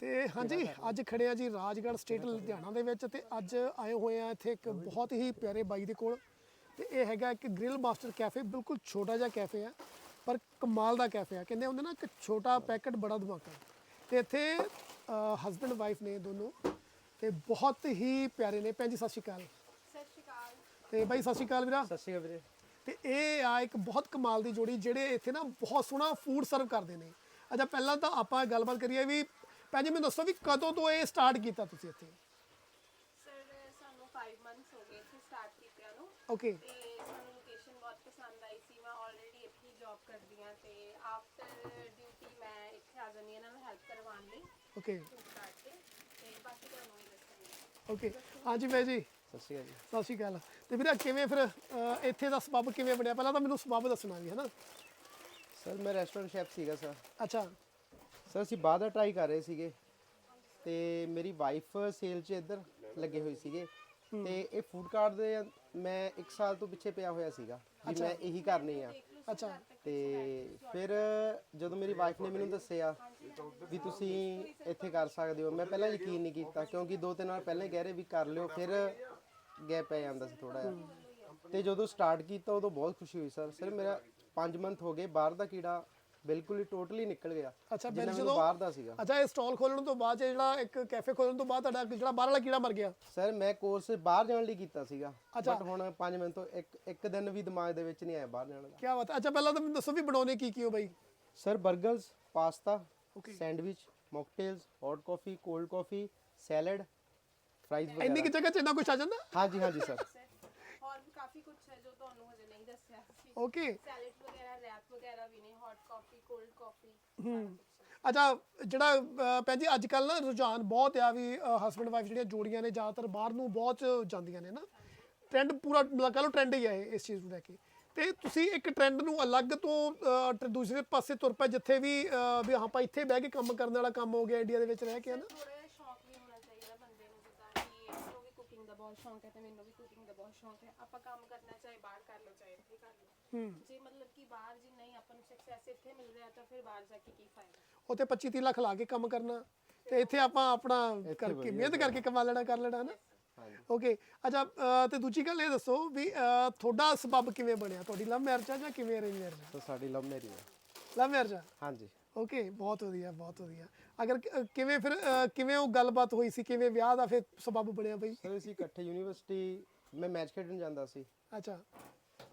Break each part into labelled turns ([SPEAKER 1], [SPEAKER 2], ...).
[SPEAKER 1] ਤੇ ਹਾਂਜੀ ਅੱਜ ਖੜੇ ਆ ਜੀ ਰਾਜਗੜ੍ਹ ਸਟੇਟ ਲੁਧਿਆਣਾ ਦੇ ਵਿੱਚ ਤੇ ਅੱਜ ਆਏ ਹੋਏ ਆ ਇੱਥੇ ਇੱਕ ਬਹੁਤ ਹੀ ਪਿਆਰੇ ਬਾਈ ਦੇ ਕੋਲ। ਤੇ ਇਹ ਹੈਗਾ ਇੱਕ ਗ੍ਰਿਲ ਮਾਸਟਰ ਕੈਫੇ ਬਿਲਕੁਲ ਛੋਟਾ ਜਿਹਾ ਕੈਫੇ ਆ ਪਰ ਕਮਾਲ ਦਾ ਕੈਫੇ ਆ। ਕਹਿੰਦੇ ਹੁੰਦੇ ਨਾ ਇੱਕ ਛੋਟਾ ਪੈਕਟ ਬੜਾ ਧਮਾਕਾ ਤੇ ਇੱਥੇ ਹਸਬੰਡ ਵਾਈਫ ਨੇ ਦੋਨੋਂ। ਤੇ ਬਹੁਤ ਹੀ ਪਿਆਰੇ ਨੇ। ਭੈਣ ਜੀ ਸਤਿ ਸ਼੍ਰੀ ਅਕਾਲ।
[SPEAKER 2] ਸਤਿ ਸ਼੍ਰੀ ਅਕਾਲ।
[SPEAKER 1] ਤੇ ਬਾਈ ਸਤਿ ਸ਼੍ਰੀ ਅਕਾਲ ਵੀਰਾ।
[SPEAKER 3] ਸਤਿ ਸ਼੍ਰੀ ਅਕਾਲ ਵੀਰੇ।
[SPEAKER 1] ਤੇ ਇਹ ਆ ਇੱਕ ਬਹੁਤ ਕਮਾਲ ਦੀ ਜੋੜੀ ਜਿਹੜੇ ਇੱਥੇ ਨਾ ਬਹੁਤ ਸੋਹਣਾ ਫੂਡ ਸਰਵ ਕਰਦੇ ਨੇ। ਅੱਛਾ ਪਹਿਲਾਂ ਤਾਂ ਆਪਾਂ ਗੱਲਬਾਤ ਕਰੀਏ ਵੀ ਭੈਣ ਜੀ ਮੈਨੂੰ ਦੱਸੋ ਵੀ ਕਦੋਂ ਤੋਂ ਇਹ ਸਟਾਰਟ ਕੀਤਾ ਤੁਸੀਂ ਇੱਥੇ?
[SPEAKER 2] ਸਰ ਸਾਨੂੰ 5 ਮੰਥਸ ਹੋ ਗਏ ਇੱਥੇ ਸਟਾਰਟ ਕੀਤਿਆਂ ਨੂੰ।
[SPEAKER 1] ਓਕੇ
[SPEAKER 2] ਤੇ ਸਾਨੂੰ ਲੋਕੇਸ਼ਨ ਬਹੁਤ ਪਸੰਦ ਆਈ ਸੀ। ਮੈਂ ਆਲਰੇਡੀ ਇੱਥੇ ਜੌਬ ਕਰਦੀ ਹਾਂ ਤੇ ਆਫਟਰ ਡਿਊਟੀ ਮੈਂ ਇੱਥੇ ਆ ਜਾਂਦੀ ਹਾਂ ਇਹਨਾਂ ਨੂੰ ਹੈਲਪ ਕਰਵਾਉਣ ਲਈ।
[SPEAKER 1] ਓਕੇ
[SPEAKER 2] ਫੂਡ ਕਾਰਟ ਤੇ। ਤੇ ਬਾਕੀ ਤੁਹਾਨੂੰ ਹੀ ਦੱਸਾਂਗੀ।
[SPEAKER 1] ਓਕੇ ਹਾਂਜੀ ਬਾਈ ਜੀ।
[SPEAKER 3] ਸਤਿ ਸ਼੍ਰੀ ਅਕਾਲ ਜੀ।
[SPEAKER 1] ਸਤਿ ਸ਼੍ਰੀ ਅਕਾਲ। ਤੇ ਵੀਰਾ ਕਿਵੇਂ ਫਿਰ ਅਹ, ਇੱਥੇ ਦਾ ਸਬੱਬ ਕਿਵੇਂ ਬਣਿਆ? ਪਹਿਲਾਂ ਤਾਂ ਮੈਨੂੰ ਸਬੱਬ ਦੱਸਣਾ ਵੀ ਹੈ ਨਾ
[SPEAKER 3] ਸਰ ਮੈਂ ਰੈਸਟੋਰੈਂਟ ਸ਼ੈਫ ਸੀਗਾ ਸਰ।
[SPEAKER 1] ਅੱਛਾ।
[SPEAKER 3] ਸਰ ਅਸੀਂ ਬਾਹਰ ਦਾ ਟਰਾਈ ਕਰ ਰਹੇ ਸੀਗੇ ਤੇ ਮੇਰੀ ਵਾਈਫ ਸੇਲ 'ਚ ਇੱਧਰ ਲੱਗੇ ਹੋਏ ਸੀਗੇ ਤੇ ਇਹ ਫੂਡ ਕਾਰਟ ਦੇ ਮੈਂ 1 ਸਾਲ ਤੋਂ ਪਿੱਛੇ ਪਿਆ ਹੋਇਆ ਸੀਗਾ ਵੀ ਮੈਂ ਇਹੀ ਕਰਨੀ ਆ।
[SPEAKER 1] ਅੱਛਾ।
[SPEAKER 3] ਤੇ ਫਿਰ ਜਦੋਂ ਮੇਰੀ ਵਾਈਫ ਨੇ ਮੈਨੂੰ ਦੱਸਿਆ ਵੀ ਤੁਸੀਂ ਇੱਥੇ ਕਰ ਸਕਦੇ ਹੋ ਮੈਂ ਪਹਿਲਾਂ ਯਕੀਨ ਨਹੀਂ ਕੀਤਾ ਕਿਉਂਕਿ ਦੋ ਤਿੰਨ ਵਾਰ ਪਹਿਲਾਂ ਹੀ ਕਹਿ ਰਹੇ ਵੀ ਕਰ ਲਿਓ ਫਿਰ ਗੈਪ ਪੈ ਜਾਂਦਾ ਸੀ ਥੋੜਾ ਜਿਹਾ। ਤੇ ਜਦੋਂ ਸਟਾਰਟ ਕੀਤਾ ਉਦੋਂ ਬਹੁਤ ਖੁਸ਼ੀ ਹੋਈ ਸਰ। ਸਰ ਮੇਰਾ 5 ਮੰਥ ਹੋ ਗਏ ਬਾਹਰ ਦਾ ਕੀੜਾ ਬਿਲਕੁਲ ਹੀ ਟੋਟਲੀ ਨਿਕਲ ਗਿਆ।
[SPEAKER 1] ਅੱਛਾ, ਫਿਰ ਜਦੋਂ-
[SPEAKER 3] ਬਾਹਰ ਦਾ ਸੀਗਾ।
[SPEAKER 1] ਅੱਛਾ ਇਹ ਸਟਾਲ ਖੋਲਣ ਤੋਂ ਬਾਅਦ ਜਿਹੜਾ ਇੱਕ ਕੈਫੇ ਖੋਲਣ ਤੋਂ ਬਾਅਦ ਤੁਹਾਡਾ ਜਿਹੜਾ ਬਾਹਰ ਵਾਲਾ ਕੀੜਾ ਮਰ ਗਿਆ?
[SPEAKER 3] ਸਰ ਮੈਂ ਕੋਰਸ ਬਾਹਰ ਜਾਣ ਲਈ ਕੀਤਾ ਸੀਗਾ।
[SPEAKER 1] ਅੱਛਾ।
[SPEAKER 3] ਬਟ ਹੁਣ 5 ਮਿੰਟ ਤੋਂ ਇੱਕ ਇੱਕ ਦਿਨ ਵੀ ਦਿਮਾਗ ਦੇ ਵਿੱਚ ਨਹੀਂ ਆਇਆ ਬਾਹਰ ਜਾਣ ਦਾ।
[SPEAKER 1] ਕੀ ਬਾਤ ਅੱਛਾ ਪਹਿਲਾਂ ਤਾਂ ਮੈਨੂੰ ਦੱਸੋ ਵੀ ਬਣਾਉਣੇ ਕੀ ਕੀ ਹੋ ਬਾਈ?
[SPEAKER 3] Sir 버ਗਰਸ
[SPEAKER 1] pasta.
[SPEAKER 3] Sandwich mocktails hot coffee cold coffee salad fries
[SPEAKER 1] ਇੰਨੀ
[SPEAKER 3] ਵਗੈਰਾ।
[SPEAKER 1] ਕਿ ਜਗ੍ਹਾ 'ਚ ਇੰਨਾ ਕੁਝ ਆ ਜਾਂਦਾ?
[SPEAKER 3] ਹਾਂਜੀ ਹਾਂਜੀ ਸਰ
[SPEAKER 2] ਹੋਰ ਵੀ ਕਾਫੀ ਕੁਝ ਹੈ ਜੋ ਤੁਹਾਨੂੰ ਹਜੇ ਨਹੀਂ ਦੱਸਿਆ।
[SPEAKER 1] ਓਕੇ
[SPEAKER 2] ਸੈਲਡ ਵਗੈਰਾ ਰੈਪ ਵਗੈਰਾ ਵੀ ਨੇ ਹੌਟ ਕਾਫੀ ਕੋਲਡ ਕਾਫੀ
[SPEAKER 1] ਅੱਛਾ ਜਿਹੜਾ ਅਹ, ਭੈਣ ਜੀ ਅੱਜ ਕੱਲ ਨਾ ਰੁਝਾਨ ਬਹੁਤ ਆ ਵੀ ਹਸਬੰਡ ਵਾਈਫ ਜਿਹੜੀਆਂ ਜੋੜੀਆਂ ਨੇ ਜ਼ਿਆਦਾਤਰ ਬਾਹਰ ਨੂੰ ਬਹੁਤ ਜਾਂਦੀਆਂ ਨੇ ਨਾ। ਟ੍ਰੈਂਡ ਪੂਰਾ ਮਤਲਬ ਕਹ ਲਓ ਟ੍ਰੈਂਡ ਹੀ ਆ ਇਹ ਇਸ ਚੀਜ਼ ਨੂੰ ਲੈ ਕੇ। ਤੇ ਤੁਸੀਂ ਇੱਕ ਟ੍ਰੈਂਡ ਨੂੰ ਅਲੱਗ ਤੋਂ ਅਹ, ਟ- ਦੂਸਰੇ ਪਾਸੇ ਤੁਰ ਪਏ ਜਿੱਥੇ ਵੀ ਅਹ, ਵੀ ਆਪਾਂ ਇੱਥੇ ਬਹਿ ਕੇ ਕੰਮ ਕਰਨ ਵਾਲਾ ਕੰਮ ਹੋ ਗਿਆ ਇੰਡੀਆ ਦੇ ਵਿੱਚ ਰਹਿ ਕੇ ਹੈ ਨਾ?
[SPEAKER 2] ਥੋੜਾ ਜਿਹਾ ਸ਼ੌਕ ਵੀ ਹੋਣਾ ਚਾਹੀਦਾ ਬੰਦੇ ਨੂੰ ਜਿੱਦਾਂ ਕਿ ਇਹਨੂੰ ਵੀ ਕੁਕਿੰਗ ਦਾ ਬਹੁਤ ਸ਼ੌਕ ਹੈ ਤੇ ਮੈਨੂੰ ਵੀ ਕੁਕਿੰਗ ਦਾ ਬਹੁਤ ਸ਼ੌਕ ਹੈ। ਆਪਾਂ ਕੰਮ ਕਰਨਾ ਚਾਹੇ ਬਾਹਰ ਕਰ ਲਓ ਚਾਹੇ ਇੱਥੇ ਕਰ ਲਓ। ਜੇ ਮਤਲਬ ਕਿ ਬਾਹਰ ਜੇ ਨਹੀਂ ਆਪਾਂ ਨੂੰ ਸਕਸੈਸ ਇੱਥੇ ਮਿਲ ਰਿਹਾ ਤਾਂ ਫਿਰ ਬਾਹਰ ਜਾ ਕੇ ਕੀ ਫਾਇਦਾ?
[SPEAKER 1] ਉੱਥੇ 25 30 ਲੱਖ ਲਾ ਕੇ ਕੰਮ ਕਰਨਾ। ਤੇ ਇੱਥੇ ਆਪਾਂ ਆਪਣਾ ਕਰਕੇ ਮਿਹਨਤ ਕਰਕੇ ਕਮਾ ਲੈਣਾ ਕਰ ਲੈਣਾ ਨਾ। ਓਕੇ ਅੱਛਾ ਅਹ, ਤੇ ਦੂਜੀ ਗੱਲ ਇਹ ਦੱਸੋ ਵੀ ਅਹ, ਤੁਹਾਡਾ ਸਬੱਬ ਕਿਵੇਂ ਬਣਿਆ? ਤੁਹਾਡੀ ਲਵ ਮੈਰਿਜ ਆ ਜਾਂ ਕਿਵੇਂ ਅਰੇਂਜ ਮੈਰਿਜ
[SPEAKER 3] ਸੋ ਸਾਡੀ ਲਵ ਮੈਰਿਜ ਹੈ
[SPEAKER 1] ਲਵ ਮੈਰਿਜ ਆ?
[SPEAKER 3] ਹਾਂਜੀ।
[SPEAKER 1] ਓਕੇ ਬਹੁਤ ਵਧੀਆ ਬਹੁਤ ਵਧੀਆ। ਅਗਰ ਕ- ਕਿਵੇਂ ਫਿਰ ਅਹ, ਕਿਵੇਂ ਉਹ ਗੱਲਬਾਤ ਹੋਈ ਸੀ? ਕਿਵੇਂ ਵਿਆਹ ਦਾ ਫਿਰ ਸਬੱਬ ਬਣਿਆ ਬਈ?
[SPEAKER 3] ਸਰ ਅਸੀਂ ਇਕੱਠੇ ਯੂਨੀਵਰਸਿਟੀ ਮੈਂ ਮੈਚ ਖੇਡਣ ਜਾਂਦਾ ਸੀ।
[SPEAKER 1] ਅੱਛਾ।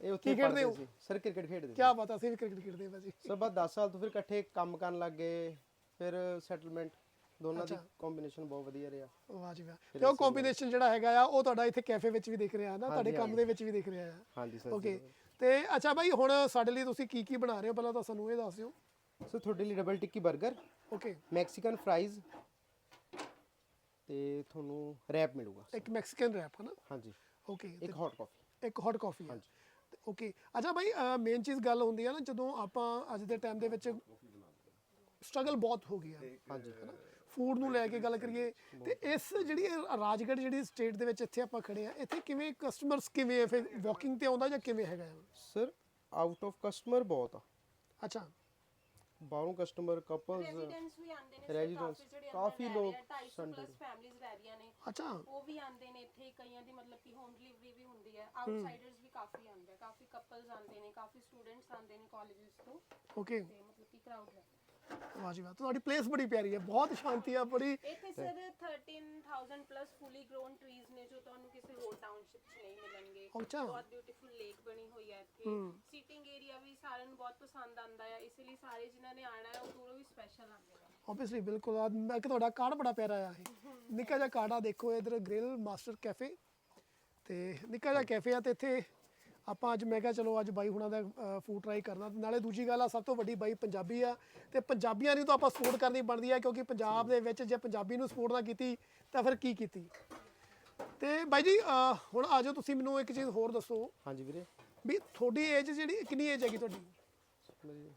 [SPEAKER 3] ਇਹ ਉੱਥੇ
[SPEAKER 1] ਕੀ ਖੇਡਦੇ
[SPEAKER 3] ਪੜ੍ਹਦੇ
[SPEAKER 1] ਹੋ?
[SPEAKER 3] ਸੀ। ਸਰ ਕ੍ਰਿਕਟ ਖੇਡਦੇ ਸੀ।
[SPEAKER 1] ਕੀ ਪਤਾ ਸੀ ਵੀ ਕ੍ਰਿਕਟ ਖੇਡਦੇ ਭਾਜੀ।
[SPEAKER 3] ਸਰ ਬਾਅਦ 10 ਸਾਲ ਤੋਂ ਫਿਰ ਇਕੱਠੇ ਕੰਮ ਕਰਨ ਲੱਗ ਗਏ ਫਿਰ ਸੈਟਲਮੈਂਟ ਦੋਨਾਂ ਦੀ ਕੰਬੀਨੇਸ਼ਨ ਬਹੁਤ ਵਧੀਆ ਰਿਹਾ।
[SPEAKER 1] ਵਾਹ ਜੀ ਵਾਹ। ਤੇ ਉਹ ਕੰਬੀਨੇਸ਼ਨ ਜਿਹੜਾ ਹੈਗਾ ਆ ਉਹ ਤੁਹਾਡਾ ਇੱਥੇ ਕੈਫੇ ਵਿੱਚ ਵੀ ਦਿਖ ਰਿਹਾ ਨਾ ਤੁਹਾਡੇ ਕੰਮ ਦੇ ਵਿੱਚ ਵੀ ਦਿਖ ਰਿਹਾ ਆ।
[SPEAKER 3] ਹਾਂਜੀ ਸਰ
[SPEAKER 1] ਓਕੇ ਤੇ ਅੱਛਾ ਭਾਈ ਹੁਣ ਸਾਡੇ ਲਈ ਤੁਸੀਂ ਕੀ ਕੀ ਬਣਾ ਰਹੇ ਹੋ? ਪਹਿਲਾਂ ਤਾਂ ਸਾਨੂੰ ਇਹ ਦੱਸ ਦਿਓ।
[SPEAKER 3] ਸੋ ਤੁਹਾਡੇ ਲਈ ਡਬਲ ਟਿੱਕੀ 버ਗਰ
[SPEAKER 1] ਓਕੇ
[SPEAKER 3] ਮੈਕਸੀਕਨ ਫਰਾਈਜ਼ ਤੇ ਤੁਹਾਨੂੰ ਰੈਪ ਮਿਲੂਗਾ
[SPEAKER 1] ਇੱਕ ਮੈਕਸੀਕਨ ਰੈਪ ਹੈ ਨਾ
[SPEAKER 3] ਹਾਂਜੀ।
[SPEAKER 1] ਓਕੇ
[SPEAKER 3] ਇੱਕ ਹੌਟ ਕਾਫੀ
[SPEAKER 1] ਇੱਕ ਹੌਟ ਕਾਫੀ ਹੈ ਓਕੇ ਅੱਛਾ ਭਾਈ ਮੇਨ ਚੀਜ਼ ਗੱਲ ਹੁੰਦੀ ਹੈ ਨਾ ਜਦੋਂ ਆਪਾਂ ਅੱਜ ਦੇ ਟਾਈਮ ਦੇ ਵਿੱਚ ਸਟਰਗਲ ਬਹੁਤ ਹੋ ਗਿਆ
[SPEAKER 3] ਹਾਂਜੀ
[SPEAKER 1] ਫੂਡ ਨੂੰ ਲੈ ਕੇ ਗੱਲ ਕਰੀਏ ਤੇ ਇਸ ਜਿਹੜੀ ਰਾਜਗੜ੍ਹ ਜਿਹੜੀ ਸਟੇਟ ਦੇ ਵਿੱਚ ਇੱਥੇ ਆਪਾਂ ਖੜੇ ਆ ਇੱਥੇ ਕਿਵੇਂ ਕਸਟਮਰਸ ਕਿਵੇਂ ਫਿਰ ਵਾਕਿੰਗ ਤੇ ਆਉਂਦਾ ਜਾਂ ਕਿਵੇਂ ਹੈਗਾ?
[SPEAKER 3] ਸਰ ਆਊਟ ਆਫ ਕਸਟਮਰ ਬਹੁਤ ਆ।
[SPEAKER 1] ਅੱਛਾ।
[SPEAKER 3] ਬਾਹਰੋਂ ਕਸਟਮਰ ਕਪਲਸ
[SPEAKER 2] ਰੈਜ਼ੀਡੈਂਟਸ ਵੀ ਆਉਂਦੇ ਨੇ
[SPEAKER 3] Residents,
[SPEAKER 2] ਕਾਫੀ
[SPEAKER 3] ਲੋਕ
[SPEAKER 2] 250 ਪਲੱਸ ਫੈਮਿਲੀਆਂ ਰਹਿ ਰਹੀਆਂ ਨੇ।
[SPEAKER 1] ਅੱਛਾ।
[SPEAKER 2] ਉਹ ਵੀ ਆਉਂਦੇ ਨੇ ਇੱਥੇ ਕਈਆਂ ਦੀ ਮਤਲਬ ਕਿ ਹੋਮ ਡਿਲੀਵਰੀ ਵੀ ਹੁੰਦੀ ਹੈ ਆਊਟਸਾਈਡਰਸ ਵੀ ਕਾਫੀ ਆਉਂਦੇ ਆ ਕਾਫੀ ਕਪਲਸ ਆਉਂਦੇ ਨੇ ਕਾਫੀ ਸਟੂਡੈਂਟਸ ਆਉਂਦੇ ਨੇ ਕਾਲਜਸ ਤੋਂ।
[SPEAKER 1] ਓਕੇ
[SPEAKER 2] ਤੇ ਮਤਲਬ ਕਿ ਕਰਾਊਡ ਹੈ।
[SPEAKER 1] ਵਾਹ ਜੀ ਵਾਹ ਤੁਹਾਡੀ ਪਲੇਸ ਬੜੀ ਪਿਆਰੀ ਹੈ ਬਹੁਤ ਸ਼ਾਂਤੀ ਆ ਬੜੀ।
[SPEAKER 2] ਇੱਥੇ sir 13000 plus fully grown trees ਨੇ ਜੋ ਤੁਹਾਨੂੰ ਕਿਸੇ ਹੋਰ ਟਾਊਨਸ਼ਿਪ 'ਚ ਨਹੀਂ ਮਿਲਣਗੇ।
[SPEAKER 1] ਅੱਛਾ।
[SPEAKER 2] ਬਹੁਤ ਬਿਊਟੀਫੁਲ ਲੇਕ ਬਣੀ ਹੋਈ ਹੈ ਇੱਥੇ। ਸੀਟਿੰਗ ਏਰੀਆ ਵੀ ਸਾਰਿਆਂ ਨੂੰ ਬਹੁਤ ਪਸੰਦ ਆਉਂਦਾ ਹੈ ਇਸ ਲਈ ਸਾਰੇ ਜਿਨ੍ਹਾਂ ਨੇ ਆਣਾ ਹੈ ਉਹ ਦੂਰੋਂ ਵੀ ਸਪੈਸ਼ਲ ਆਉਂਦੇ ਨੇ।
[SPEAKER 1] ਆਬਵੀਅਸਲੀ ਬਿਲਕੁਲ ਆ ਮੈਂ ਕਿ ਤੁਹਾਡਾ ਕਾਰਡ ਬੜਾ ਪਿਆਰਾ ਆ ਇਹ। ਨਿੱਕਾ ਜਿਹਾ ਕਾਰਡ ਆ ਦੇਖੋ ਇਧਰ ਗ੍ਰਿਲ ਮਾਸਟਰ ਕੈਫੇ ਤੇ ਨਿੱਕਾ ਜਿਹਾ ਕੈਫੇ ਆ ਤੇ ਇੱਥੇ ਆਪਾਂ ਅੱਜ ਮੈਂ ਕਿਹਾ ਚਲੋ ਅੱਜ ਬਾਈ ਹੁਣਾਂ ਦਾ ਫੂਡ ਟਰਾਈ ਕਰਨਾ ਤੇ ਨਾਲੇ ਦੂਜੀ ਗੱਲ ਆ ਸਭ ਤੋਂ ਵੱਡੀ ਬਾਈ ਪੰਜਾਬੀ ਆ ਤੇ ਪੰਜਾਬੀਆਂ ਨੂੰ ਤਾਂ ਆਪਾਂ ਸਪੋਰਟ ਕਰਨੀ ਬਣਦੀ ਆ ਕਿਉਂਕਿ ਪੰਜਾਬ ਦੇ ਵਿੱਚ ਜੇ ਪੰਜਾਬੀ ਨੂੰ ਸਪੋਰਟ ਨਾ ਕੀਤੀ ਤਾਂ ਫਿਰ ਕੀ ਕੀਤੀ? ਤੇ ਬਾਈ ਜੀ ਹੁਣ ਆਜੋ ਤੁਸੀਂ ਮੈਨੂੰ ਇੱਕ ਚੀਜ਼ ਹੋਰ ਦੱਸੋ।
[SPEAKER 3] ਹਾਂਜੀ ਵੀਰੇ।
[SPEAKER 1] ਵੀ ਤੁਹਾਡੀ ਏਜ ਜਿਹੜੀ ਕਿੰਨੀ ਏਜ ਹੈਗੀ ਤੁਹਾਡੀ?
[SPEAKER 3] ਮੇਰੀ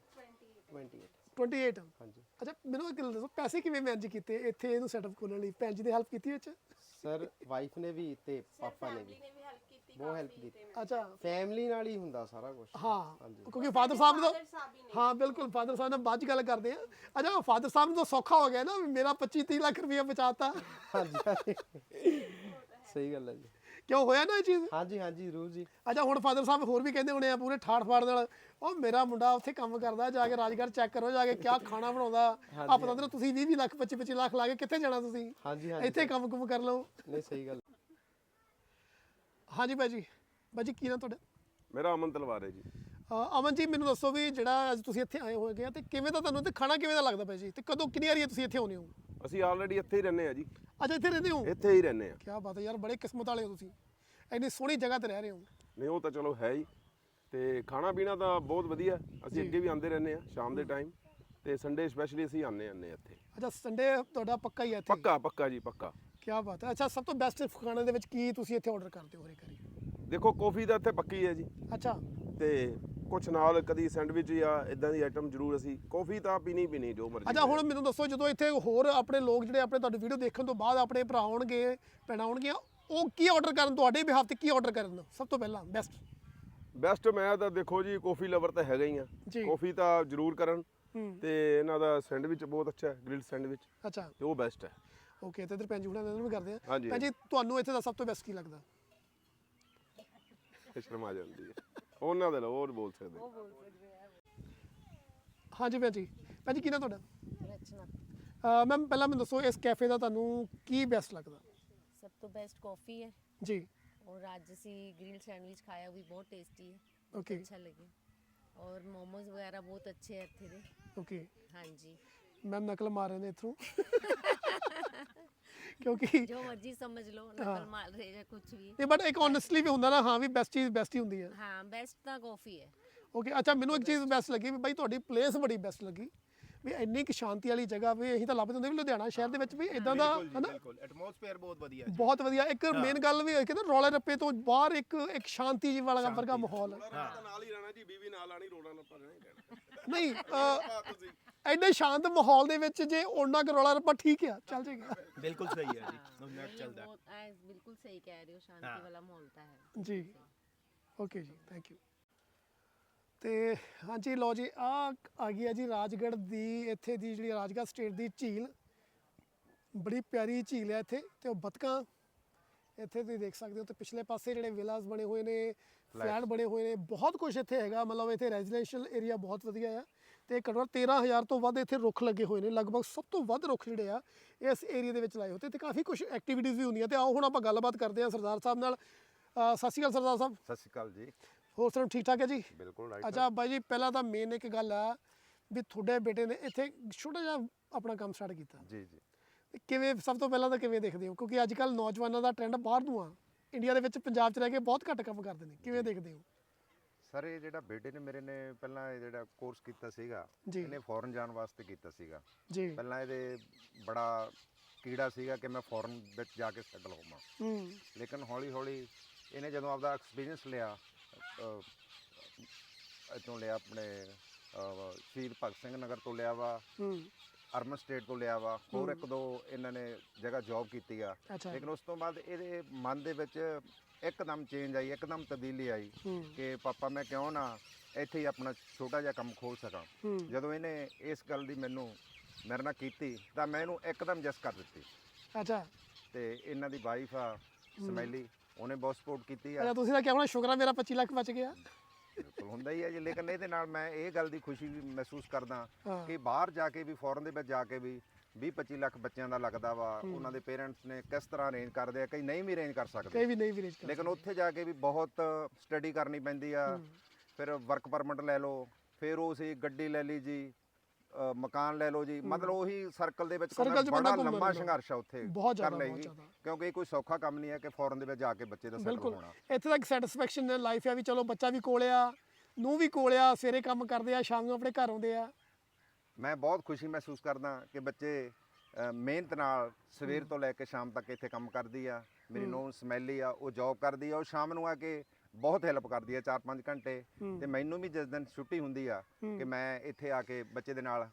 [SPEAKER 2] 28
[SPEAKER 3] 28
[SPEAKER 1] 28
[SPEAKER 3] ਹਾਂਜੀ।
[SPEAKER 1] ਅੱਛਾ ਮੈਨੂੰ ਇੱਕ ਗੱਲ ਦੱਸੋ ਪੈਸੇ ਕਿਵੇਂ ਮੈਨੇਜ ਕੀਤੇ ਇੱਥੇ ਇਹਨੂੰ ਸੈਟਅਪ ਕਰਨ ਲਈ? ਭੈਣ ਜੀ ਦੀ ਹੈਲਪ ਕੀਤੀ ਵਿੱਚ?
[SPEAKER 3] ਸਰ ਵਾਈਫ ਨੇ ਵੀ ਤੇ ਪਾਪਾ ਨੇ ਵੀ ਬਹੁਤ ਹੈਲਪ ਕੀਤੀ।
[SPEAKER 1] ਅੱਛਾ।
[SPEAKER 3] ਫੈਮਿਲੀ ਨਾਲ ਹੀ ਹੁੰਦਾ ਸਾਰਾ ਕੁਝ
[SPEAKER 1] ਹਾਂ ਕਿਉਂਕਿ ਫਾਦਰ ਸਾਹਿਬ ਦਾ
[SPEAKER 2] ਹੀ
[SPEAKER 1] ਬਿਲਕੁਲ ਫਾਦਰ ਸਾਹਿਬ ਨਾਲ ਬਾਅਦ ਚ ਗੱਲ ਕਰਦੇ ਆ ਅੱਛਾ ਫਾਦਰ ਸਾਹਿਬ ਨੂੰ ਤਾਂ ਸੌਖਾ ਹੋ ਗਿਆ ਨਾ ਮੇਰਾ 25 30 ਲੱਖ ਰੁਪਇਆ ਬਚਾਤਾ।
[SPEAKER 3] ਹਾਂਜੀ ਸਹੀ ਗੱਲ ਹੈ ਜੀ।
[SPEAKER 1] ਕਿਉਂ ਹੋਇਆ ਨਾ ਇਹ ਚੀਜ਼?
[SPEAKER 3] ਹਾਂਜੀ ਹਾਂਜੀ ਜ਼ਰੂਰ ਜੀ।
[SPEAKER 1] ਅੱਛਾ ਹੁਣ ਫਾਦਰ ਸਾਹਿਬ ਹੋਰ ਵੀ ਕਹਿੰਦੇ ਹੋਣੇ ਆ ਪੂਰੇ ਠਾਠ ਫਾੜ ਨਾਲ ਉਹ ਮੇਰਾ ਮੁੰਡਾ ਉੱਥੇ ਕੰਮ ਕਰਦਾ ਜਾ ਕੇ ਰਾਜਗੜ੍ਹ ਚੈੱਕ ਕਰੋ ਜਾ ਕੇ ਕਿਆ ਖਾਣਾ ਬਣਾਉਂਦਾ। ਆ ਪਤਾ ਨਹੀਂ ਤੁਸੀਂ 20 20 ਲੱਖ 25 25 ਲੱਖ ਲਾ ਕੇ ਕਿੱਥੇ ਜਾਣਾ ਤੁਸੀਂ?
[SPEAKER 3] ਹਾਂਜੀ ਹਾਂਜੀ।
[SPEAKER 1] ਇੱਥੇ ਕੰਮ ਕੁਮ ਕਰ ਲਓ।
[SPEAKER 3] ਨਹੀਂ ਸਹੀ ਗੱਲ
[SPEAKER 1] ਹਾਂਜੀ ਭਾਜੀ ਭਾਜੀ ਕੀ ਨਾਮ ਤੁਹਾਡਾ?
[SPEAKER 4] ਮੇਰਾ ਅਮਨ ਤਲਵਾਰ ਹੈ ਜੀ।
[SPEAKER 1] ਅ, ਅਮਨ ਜੀ ਮੈਨੂੰ ਦੱਸੋ ਵੀ ਜਿਹੜਾ ਅੱਜ ਤੁਸੀਂ ਇੱਥੇ ਆਏ ਹੋਏ ਆ ਤੇ ਕਿਵੇਂ ਦਾ ਤੁਹਾਨੂੰ ਤੇ ਖਾਣਾ ਕਿਵੇਂ ਦਾ ਲੱਗਦਾ ਭਾਈ ਜੀ? ਤੇ ਕਦੋਂ ਕਿੰਨੀ ਵਾਰੀ ਤੁਸੀਂ ਇੱਥੇ ਆਉਂਦੇ ਹੋ?
[SPEAKER 4] ਅਸੀਂ ਆਲਰੇਡੀ ਇੱਥੇ ਹੀ ਰਹਿੰਦੇ ਆ ਜੀ।
[SPEAKER 1] ਅੱਛਾ ਇੱਥੇ ਰਹਿੰਦੇ ਹੋ?
[SPEAKER 4] ਇੱਥੇ ਹੀ ਰਹਿੰਦੇ ਆ
[SPEAKER 1] ਕੀ ਬਾਤ ਹੈ ਯਾਰ ਬੜੇ ਕਿਸਮਤ ਵਾਲੇ ਹੋ ਤੁਸੀਂ। ਇੰਨੀ ਸੋਹਣੀ ਜਗ੍ਹਾ ਤੇ ਰਹਿ ਰਹੇ ਹੋ।
[SPEAKER 4] ਨਹੀਂ ਉਹ ਤਾਂ ਚਲੋ ਹੈ ਹੀ। ਤੇ ਖਾਣਾ ਪੀਣਾ ਤਾਂ ਬਹੁਤ ਵਧੀਆ। ਅਸੀਂ ਅੱਗੇ ਵੀ ਆਉਂਦੇ ਰਹਿੰਦੇ ਆ ਸ਼ਾਮ ਦੇ ਟਾਈਮ ਤੇ ਸੰਡੇ ਸਪੈਸ਼ਲੀ ਅਸੀਂ ਆਉਂਦੇ ਆਉਂਦੇ ਇੱਥੇ।
[SPEAKER 1] ਅੱਛਾ ਸੰਡੇ ਤੁਹਾਡਾ ਪੱਕਾ ਹੀ ਹੈ ਇੱਥੇ?
[SPEAKER 4] ਪੱਕਾ ਪੱਕਾ ਜੀ ਪੱਕਾ।
[SPEAKER 1] ਕੀ ਬਾਤ ਹੈ। ਅੱਛਾ ਸਭ ਤੋਂ ਬੈਸਟ ਖਾਣੇ ਦੇ ਵਿੱਚ ਕੀ ਤੁਸੀਂ ਇੱਥੇ ਆਰਡਰ ਕਰਦੇ ਹੋ ਹਰੇ ਕਰੀ
[SPEAKER 4] ਦੇਖੋ ਕੌਫੀ ਦਾ ਇੱਥੇ ਪੱਕੀ ਹੈ ਜੀ।
[SPEAKER 1] ਅੱਛਾ।
[SPEAKER 4] ਤੇ ਕੁਛ ਨਾਲ ਕਦੀ ਸੈਂਡਵਿਚ ਜਾਂ ਇਦਾਂ ਦੀ ਆਈਟਮ ਜ਼ਰੂਰ ਅਸੀਂ ਕੌਫੀ ਤਾਂ ਪੀਣੀ ਪੀਣੀ ਜੋ ਮਰਜ਼ੀ
[SPEAKER 1] ਅੱਛਾ ਹੁਣ ਮੈਨੂੰ ਦੱਸੋ ਜਦੋਂ ਇੱਥੇ ਹੋਰ ਆਪਣੇ ਲੋਕ ਜਿਹੜੇ ਆਪਣੇ ਤੁਹਾਡੀ ਵੀਡੀਓ ਦੇਖਣ ਤੋਂ ਬਾਅਦ ਆਪਣੇ ਭਰਾ ਆਉਣਗੇ ਭੈਣਾਂ ਆਉਣਗੀਆਂ ਉਹ ਕੀ ਆਰਡਰ ਕਰਨ ਤੁਹਾਡੇ ਬਿਹਾਫ ਤੇ ਕੀ ਆਰਡਰ ਕਰਨ? ਸਭ ਤੋਂ ਪਹਿਲਾਂ ਬੈਸਟ
[SPEAKER 4] ਬੈਸਟ ਮੈਂ ਤਾਂ ਦੇਖੋ ਜੀ ਕੌਫੀ ਲਵਰ ਤਾਂ ਹੈਗਾ ਹੀ ਆ।
[SPEAKER 1] ਜੀ।
[SPEAKER 4] ਕੌਫੀ ਤਾਂ ਜ਼ਰੂਰ ਕਰਨ। ਤੇ ਇਹਨਾਂ ਦਾ ਸੈਂਡਵਿਚ ਬਹੁਤ ਅੱਛਾ ਹੈ ਗ੍ਰਿਲਡ ਸੈਂਡਵਿਚ
[SPEAKER 1] ਅੱਛਾ।
[SPEAKER 4] ਤੇ ਉਹ ਬੈਸਟ ਹੈ।
[SPEAKER 1] ਓਕੇ ਤੇ ਇਧਰ ਭੈਣ ਜੀ ਹੁਣਾਂ ਨਾਲ ਵੀ ਕਰਦੇ ਆ
[SPEAKER 4] ਹਾਂਜੀ,
[SPEAKER 1] ਭੈਣ ਜੀ ਤੁਹਾਨੂੰ ਇੱਥੇ ਦਾ ਸਭ ਤੋਂ ਬੈਸਟ ਕੀ ਲੱਗਦਾ
[SPEAKER 4] ਸ਼ਰਮ ਆ ਜਾਂਦੀ ਹੈ ਉਹਨਾਂ ਦੇ ਲੋ ਉਹ ਨੀ ਬੋਲ ਸਕਦੇ
[SPEAKER 1] ਹਾਂਜੀ ਭੈਣ ਜੀ ਭੈਣ ਜੀ ਕੀ ਨਾ ਤੁਹਾਡਾ
[SPEAKER 5] ਰਚਨਾ
[SPEAKER 1] ਮੈਮ ਪਹਿਲਾਂ ਮੈਨੂੰ ਦੱਸੋ ਇਸ ਕੈਫੇ ਦਾ ਤੁਹਾਨੂੰ ਕੀ ਬੈਸਟ ਲੱਗਦਾ
[SPEAKER 5] ਸਭ ਤੋਂ ਬੈਸਟ ਕਾਫੀ ਹੈ
[SPEAKER 1] ਜੀ
[SPEAKER 5] और आज ਅਸੀਂ ग्रिल सैंडविच खाया वो भी बहुत टेस्टी है
[SPEAKER 1] ਓਕੇ
[SPEAKER 5] अच्छा लगे और मोमोज वगैरह बहुत अच्छे हैं ਇੱਥੇ ਦੇ
[SPEAKER 1] ਓਕੇ
[SPEAKER 5] हाँ जी
[SPEAKER 1] ਮੈਂ ਨਕਲ ਮਾਰ ਰਹੇ ਨੇ ਇਥੋਂ। ਕਿਉਂਕਿ
[SPEAKER 5] ਜੋ ਮਰਜ਼ੀ ਸਮਝ ਲਓ ਨਕਲ ਮਾਰ ਰਹੇ ਜਾਂ ਕੁਝ ਵੀ।
[SPEAKER 1] ਤੇ ਬਟ ਇੱਕ ਓਨੈਸਟਲੀ ਵੀ ਹੁੰਦਾ ਨਾ ਹਾਂ ਵੀ ਬੈਸਟ ਚੀਜ਼ ਬੈਸਟ ਹੀ ਹੁੰਦੀ ਹੈ।
[SPEAKER 5] ਹਾਂ ਬੈਸਟ ਤਾਂ ਕਾਫੀ ਹੈ।
[SPEAKER 1] ਓਕੇ ਅੱਛਾ ਮੈਨੂੰ ਇੱਕ ਚੀਜ਼ ਬੈਸਟ ਲੱਗੀ ਵੀ ਬਾਈ ਤੁਹਾਡੀ ਪਲੇਸ ਬੜੀ ਬੈਸਟ ਲੱਗੀ। ਵੀ ਇੰਨੀ ਕਿ ਸ਼ਾਂਤੀ ਵਾਲੀ ਜਗ੍ਹਾ ਵੀ ਅਸੀਂ ਤਾਂ ਲੱਭਦੇ ਹੁੰਦੇ ਵੀ ਲੁਧਿਆਣਾ ਸ਼ਹਿਰ ਦੇ ਵਿੱਚ ਵੀ ਇਦਾਂ ਦਾ ਹਨਾ?
[SPEAKER 6] ਬਿਲਕੁਲ। ਐਟਮੋਸਫੇਅਰ ਬਹੁਤ ਵਧੀਆ ਹੈ
[SPEAKER 1] ਬਹੁਤ ਵਧੀਆ। ਇੱਕ ਮੇਨ ਗੱਲ ਵੀ ਹੈ ਕਿ ਨਾ ਰੌਲੇ ਰੱਪੇ ਤੋਂ ਬਾਹਰ ਇੱਕ ਇੱਕ ਸ਼ਾਂਤੀ ਜੀ ਵਾਲਾ ਵਰਗਾ ਮਾਹੌਲ ਹੈ।
[SPEAKER 4] ਨਾਲ ਹੀ ਰਹਿਣਾ ਜੀ ਬੀਵੀ ਨਾਲ ਆਣੀ ਰੋਣਾ ਨਾ ਨਹੀਂ
[SPEAKER 1] ਐਡੇ ਸ਼ਾਂਤ ਮਾਹੌਲ ਦੇ ਵਿੱਚ ਜੇ ਉਹਨਾਂ ਕੁ ਰੌਲਾ ਰੱਪਾ ਠੀਕ ਆ ਚੱਲ ਜਾਏਗਾ
[SPEAKER 6] ਬਿਲਕੁਲ ਸਹੀ ਹੈ ਜੀ ਨੋ ਨੈਟ
[SPEAKER 5] नहीं,
[SPEAKER 6] ਚੱਲਦਾ
[SPEAKER 5] बहुत आ, बिल्कुल सही कह रहे हो शांति
[SPEAKER 6] हाँ।
[SPEAKER 5] वाला माहौल था है
[SPEAKER 1] ਜੀ ਓਕੇ ਜੀ ਥੈਂਕ ਯੂ ਤੇ ਹਾਂਜੀ ਲਓ ਜੀ ਆ ਆ ਗਈ ਹੈ ਜੀ ਰਾਜਗੜ੍ਹ ਦੀ ਇੱਥੇ ਦੀ ਜਿਹੜੀ ਰਾਜਗੜ੍ਹ ਸਟੇਟ ਦੀ ਝੀਲ ਬੜੀ ਪਿਆਰੀ ਝੀਲ ਹੈ ਇੱਥੇ ਤੇ ਉਹ ਬਤਕਾਂ ਇੱਥੇ ਤੁਸੀਂ ਦੇਖ ਸਕਦੇ ਹੋ ਤੇ ਪਿਛਲੇ ਪਾਸੇ ਜਿਹੜੇ ਵਿਲਾਸ ਬਣੇ ਹੋਏ ਨੇ ਫਲੈਟ ਬਣੇ ਹੋਏ ਨੇ ਬਹੁਤ ਕੁਝ ਇੱਥੇ ਹੈਗਾ ਮਤਲਬ ਇੱਥੇ ਰੈਜ਼ੀਡੈਂਸ਼ੀਅਲ ਏਰੀਆ ਬਹੁਤ ਵਧੀਆ ਆ ਤੇ ਘੱਟੋ ਘੱਟ 13000 ਤੋਂ ਵੱਧ ਇੱਥੇ ਰੁੱਖ ਲੱਗੇ ਹੋਏ ਨੇ ਲਗਭਗ ਸਭ ਤੋਂ ਵੱਧ ਰੁੱਖ ਜਿਹੜੇ ਆ ਇਸ ਏਰੀਆ ਦੇ ਵਿੱਚ ਲਾਏ ਹੋਏ ਤੇ ਕਾਫੀ ਕੁਝ ਐਕਟੀਵਿਟੀਜ਼ ਵੀ ਹੁੰਦੀਆਂ। ਤੇ ਆਓ ਹੁਣ ਆਪਾਂ ਗੱਲਬਾਤ ਕਰਦੇ ਹਾਂ ਸਰਦਾਰ ਸਾਹਿਬ ਨਾਲ। ਸਤਿ ਸ਼੍ਰੀ ਅਕਾਲ ਸਰਦਾਰ ਸਾਹਿਬ।
[SPEAKER 7] ਸਤਿ ਸ਼੍ਰੀ ਅਕਾਲ ਜੀ।
[SPEAKER 1] ਹੋਰ ਸਭ ਠੀਕ ਠਾਕ ਹੈ ਜੀ?
[SPEAKER 7] ਬਿਲਕੁਲ ਰਾਈਟ
[SPEAKER 1] ਅੱਛਾ ਬਾਈ ਜੀ ਪਹਿਲਾਂ ਤਾਂ ਮੇਨ ਇੱਕ ਗੱਲ ਆ ਵੀ ਤੁਹਾਡੇ ਬੇਟੇ ਨੇ ਇੱਥੇ ਛੋਟਾ ਜਿਹਾ ਆਪਣਾ ਕੰਮ ਸਟਾਰਟ ਕੀਤਾ।
[SPEAKER 7] ਜੀ ਜੀ।
[SPEAKER 1] ਤੇ ਕਿਵੇਂ ਸਭ ਤੋਂ ਪਹਿਲਾਂ ਤਾਂ ਕਿਵੇਂ ਦੇਖਦੇ ਹੋ? ਕਿਉਂਕਿ ਅੱਜ ਕੱਲ ਨੌਜਵਾਨਾਂ ਦਾ ਟ੍ਰੈਂਡ ਬਾਹਰ ਨੂੰ ਆ। ਇੰਡੀਆ ਦੇ ਵਿੱਚ ਪੰਜਾਬ 'ਚ ਰਹਿ ਕੇ ਬਹੁਤ ਘੱਟ ਕੰਮ ਕਰਦੇ ਨੇ। ਕਿਵੇਂ ਦੇਖਦੇ ਹੋ?
[SPEAKER 7] ਸਰ ਇਹ ਜਿਹੜਾ ਬੇਟੇ ਨੇ ਮੇਰੇ ਨੇ ਪਹਿਲਾਂ ਇਹ ਜਿਹੜਾ ਕੋਰਸ ਕੀਤਾ ਸੀਗਾ
[SPEAKER 1] ਜੀ।
[SPEAKER 7] ਇਹਨੇ ਫੋਰਨ ਜਾਣ ਵਾਸਤੇ ਕੀਤਾ ਸੀਗਾ।
[SPEAKER 1] ਜੀ।
[SPEAKER 7] ਪਹਿਲਾਂ ਇਹਦੇ ਬੜਾ ਕੀੜਾ ਸੀਗਾ ਕਿ ਮੈਂ ਫੋਰਨ ਵਿੱਚ ਜਾ ਕੇ ਸੈਟਲ ਹੋਵਾਂ।
[SPEAKER 1] ਹੂੰ।
[SPEAKER 7] ਲੇਕਿਨ ਹੌਲੀ ਹੌਲੀ ਇਹਨੇ ਜਦੋਂ ਆਪਦਾ ਐਕਸਪੀਰੀਅੰਸ ਲਿਆ ਇਤੋਂ ਲਿਆ ਆਪਣੇ ਅਹ, ਸ਼ਹੀਦ ਭਗਤ ਸਿੰਘ ਨਗਰ ਤੋਂ ਲਿਆ ਵਾ
[SPEAKER 1] ਹੂੰ।
[SPEAKER 7] ਅਰਮਨ ਸਟੇਟ ਤੋਂ ਲਿਆ ਵਾ ਹੋਰ ਇੱਕ ਦੋ ਇਹਨਾਂ ਨੇ ਜਗ੍ਹਾ ਜੌਬ ਕੀਤੀ ਆ।
[SPEAKER 1] ਅੱਛਾ।
[SPEAKER 7] ਲੇਕਿਨ ਉਸ ਤੋਂ ਬਾਅਦ ਇਹਦੇ ਮਨ ਦੇ ਵਿੱਚ ਇੱਕਦਮ ਚੇਂਜ ਆਈ ਇੱਕਦਮ ਤਬਦੀਲੀ ਆਈ ਕਿ ਪਾਪਾ ਮੈਂ ਕਿਉਂ ਨਾ ਇੱਥੇ ਹੀ ਆਪਣਾ ਛੋਟਾ ਜਿਹਾ ਕੰਮ ਖੋਲ ਸਕਾਂ। ਜਦੋਂ ਇਹਨੇ ਇਸ ਗੱਲ ਦੀ ਮੈਨੂੰ ਮੇਰੇ ਨਾਲ ਕੀਤੀ ਤਾਂ ਮੈਂ ਇਹਨੂੰ ਇੱਕਦਮ ਜਸ ਕਰ ਦਿੱਤੀ।
[SPEAKER 1] ਅੱਛਾ।
[SPEAKER 7] ਤੇ ਇਹਨਾਂ ਦੀ ਵਾਈਫ ਆ ਸਮੈਲੀ ਉਹਨੇ ਬਹੁਤ ਸਪੋਰਟ ਕੀਤੀ ਆ।
[SPEAKER 1] ਅੱਛਾ ਤੁਸੀਂ ਤਾਂ ਕਿਹਾ ਹੋਣਾ ਸ਼ੁਕਰ ਆ ਮੇਰਾ 25 ਲੱਖ ਬਚ ਗਿਆ।
[SPEAKER 7] ਬਿਲਕੁਲ ਹੁੰਦਾ ਹੀ ਹੈ ਜੀ। ਲੇਕਿਨ ਇਹਦੇ ਨਾਲ ਮੈਂ ਇਹ ਗੱਲ ਦੀ ਖੁਸ਼ੀ ਵੀ ਮਹਿਸੂਸ ਕਰਦਾ
[SPEAKER 1] ਹਾਂ।
[SPEAKER 7] ਕਿ ਬਾਹਰ ਜਾ ਕੇ ਵੀ ਫੋਰਨ ਦੇ ਵਿੱਚ ਜਾ ਕੇ ਵੀ 20 25 ਲੱਖ ਬੱਚਿਆਂ ਦਾ ਲੱਗਦਾ ਵਾ ਉਹਨਾਂ ਦੇ ਪੇਰੈਂਟਸ ਨੇ ਕਿਸ ਤਰ੍ਹਾਂ ਅਰੇਂਜ ਕਰਦੇ ਆ ਕਈ ਨਹੀਂ ਵੀ ਅਰੇਂਜ ਕਰ ਸਕਦੇ।
[SPEAKER 1] ਕਈ ਵੀ ਨਹੀਂ ਵਿਲੇਜ ਕਰ
[SPEAKER 7] ਲੇਕਿਨ ਉੱਥੇ ਜਾ ਕੇ ਵੀ ਬਹੁਤ ਸਟੱਡੀ ਕਰਨੀ ਪੈਂਦੀ ਆ। ਫਿਰ ਵਰਕ ਪਰਮਿਟ ਲੈ ਲਓ ਫਿਰ ਉਹ ਸੀ ਗੱਡੀ ਲੈ ਲਈ ਜੀ। ਅ, ਮਕਾਨ ਲੈ ਲਓ ਜੀ। ਮਤਲਬ ਉਹੀ ਸਰਕਲ ਦੇ ਵਿੱਚ
[SPEAKER 1] Circle
[SPEAKER 7] ਘੁੰਮਣਾ
[SPEAKER 1] 'ਚ ਬੰਦਾ
[SPEAKER 7] ਬੜਾ
[SPEAKER 1] ਘੁੰਮਦਾ
[SPEAKER 7] ਲੰਮਾ
[SPEAKER 1] ਰਹਿੰਦਾ।
[SPEAKER 7] ਸੰਘਰਸ਼ ਆ ਉੱਥੇ
[SPEAKER 1] ਬਹੁਤ ਜ਼ਿਆਦਾ,
[SPEAKER 7] ਲਈ
[SPEAKER 1] ਜ਼ਿਆਦਾ।
[SPEAKER 7] ਕਿਉਂਕਿ ਇਹ ਕੋਈ ਸੌਖਾ ਕੰਮ ਨਹੀਂ ਹੈ ਕਿ ਫੋਰਨ ਦੇ ਵਿੱਚ ਜਾ ਕੇ ਬੱਚੇ ਦਾ ਸੈਟਲ
[SPEAKER 1] ਬਿਲਕੁਲ।
[SPEAKER 7] ਹੋਣਾ।
[SPEAKER 1] ਇੱਥੇ ਤੱਕ ਸੈਟੀਸਫੈਕਸ਼ਨ ਲਾਈਫ ਆ ਵੀ ਚਲੋ ਬੱਚਾ ਵੀ ਕੋਲ ਆ ਨੂੰ ਵੀ ਕੋਲ ਆ ਸਵੇਰੇ ਕੰਮ ਕਰਦੇ ਆ ਸ਼ਾਮ ਨੂੰ ਆਪਣੇ ਘਰ ਆਉਂਦੇ ਆ।
[SPEAKER 7] ਮੈਂ ਬਹੁਤ ਖੁਸ਼ੀ ਮਹਿਸੂਸ ਕਰਦਾ ਕਿ ਬੱਚੇ ਅ, ਮਿਹਨਤ ਨਾਲ ਸਵੇਰ ਤੋਂ ਲੈ ਕੇ ਸ਼ਾਮ ਤੱਕ ਇੱਥੇ ਕੰਮ ਕਰਦੀ ਆ। ਮੇਰੀ ਨੂੰਹ ਸਮੈਲੀ ਆ ਉਹ ਜੌਬ ਕਰਦੀ ਆ ਉਹ ਸ਼ਾਮ ਨੂੰ ਆ ਕੇ ਬਹੁਤ ਹੈਲਪ ਕਰਦੀ ਆ 4-5 ਘੰਟੇ। ਤੇ ਮੈਨੂੰ ਵੀ ਜਿਸ ਦਿਨ ਛੁੱਟੀ ਹੁੰਦੀ ਆ ਕਿ ਮੈਂ ਇੱਥੇ ਆ ਕੇ ਬੱਚੇ ਦੇ ਨਾਲ